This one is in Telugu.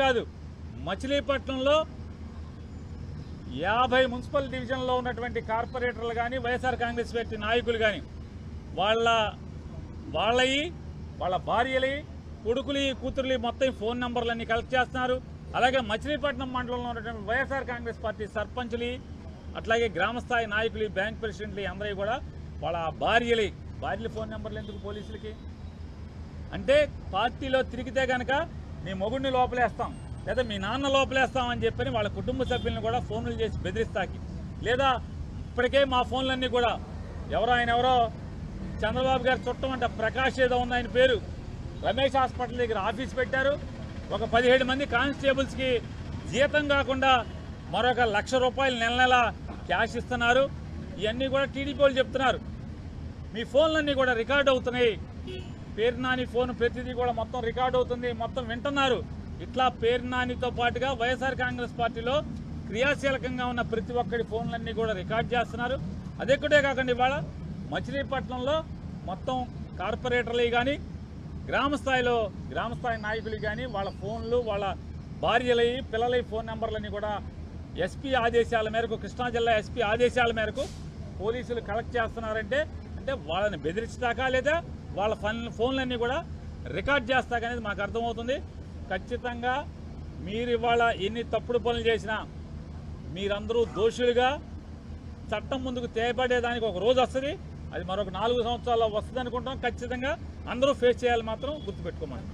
కాదు మచిలీపట్నంలో యాభై మున్సిపల్ డివిజన్లో ఉన్నటువంటి కార్పొరేటర్లు కానీ వైఎస్ఆర్ కాంగ్రెస్ పార్టీ నాయకులు కానీ వాళ్ళ వాళ్ళయి వాళ్ళ భార్యలు కొడుకులి కూతురులు మొత్తం ఫోన్ నెంబర్లన్నీ కలెక్ట్ చేస్తున్నారు. అలాగే మచిలీపట్నం మండలంలో ఉన్నటువంటి వైఎస్ఆర్ కాంగ్రెస్ పార్టీ సర్పంచులు అట్లాగే గ్రామస్థాయి నాయకులు బ్యాంక్ ప్రెసిడెంట్లు అందరూ కూడా వాళ్ళ భార్యలు భార్యల ఫోన్ నెంబర్లు ఎందుకు పోలీసులకి? అంటే పార్టీలో తిరిగితే గనక మీ మొగుడిని లోపలేస్తాం లేదా మీ నాన్న లోపలేస్తాం అని చెప్పని వాళ్ళ కుటుంబ సభ్యులను కూడా ఫోన్లు చేసి బెదిరిస్తాకి. లేదా ఇప్పటికే మా ఫోన్లన్నీ కూడా ఎవరో ఆయన ఎవరో చంద్రబాబు గారు చుట్టం అంట ప్రకాష్ ఏదో ఉంది ఆయన పేరు. రమేష్ హాస్పిటల్ దగ్గర ఆఫీస్ పెట్టారు. ఒక పదిహేడు మంది కానిస్టేబుల్స్కి జీతం కాకుండా మరొక లక్ష రూపాయలు నెల నెల క్యాష్ ఇస్తున్నారు. ఇవన్నీ కూడా టీడీపీ వాళ్ళు చెప్తున్నారు. మీ ఫోన్లన్నీ కూడా రికార్డ్ అవుతున్నాయి. పేరు నాని ఫోన్ ప్రతిదీ కూడా మొత్తం రికార్డ్ అవుతుంది. మొత్తం వింటున్నారు. ఇట్లా పేరు నానితో పాటుగా వైఎస్ఆర్ కాంగ్రెస్ పార్టీలో క్రియాశీలకంగా ఉన్న ప్రతి ఒక్కరి ఫోన్లన్నీ కూడా రికార్డ్ చేస్తున్నారు. అదెక్కడే కాకుండా ఇవాళ మచిలీపట్నంలో మొత్తం కార్పొరేటర్లు కానీ గ్రామ స్థాయిలో గ్రామ స్థాయి నాయకులు కానీ వాళ్ళ ఫోన్లు వాళ్ళ భార్యలవి పిల్లలై ఫోన్ నెంబర్లన్నీ కూడా ఎస్పీ ఆదేశాల మేరకు కృష్ణా జిల్లా ఎస్పీ ఆదేశాల మేరకు పోలీసులు కలెక్ట్ చేస్తున్నారంటే అంటే వాళ్ళని బెదిరించడాకా లేదా వాళ్ళ ఫన్ ఫోన్లన్నీ కూడా రికార్డ్ చేస్తాక అనేది మాకు అర్థమవుతుంది. ఖచ్చితంగా మీరు ఇవాళ ఎన్ని తప్పుడు పనులు చేసినా మీరందరూ దోషులుగా చట్టం ముందుకు తేపడేదానికి ఒక రోజు వస్తుంది. అది మరొక నాలుగు సంవత్సరాల్లో వస్తుంది అనుకుంటాం ఖచ్చితంగా అందరూ ఫేస్ చేయాలి మాత్రం గుర్తుపెట్టుకోమని.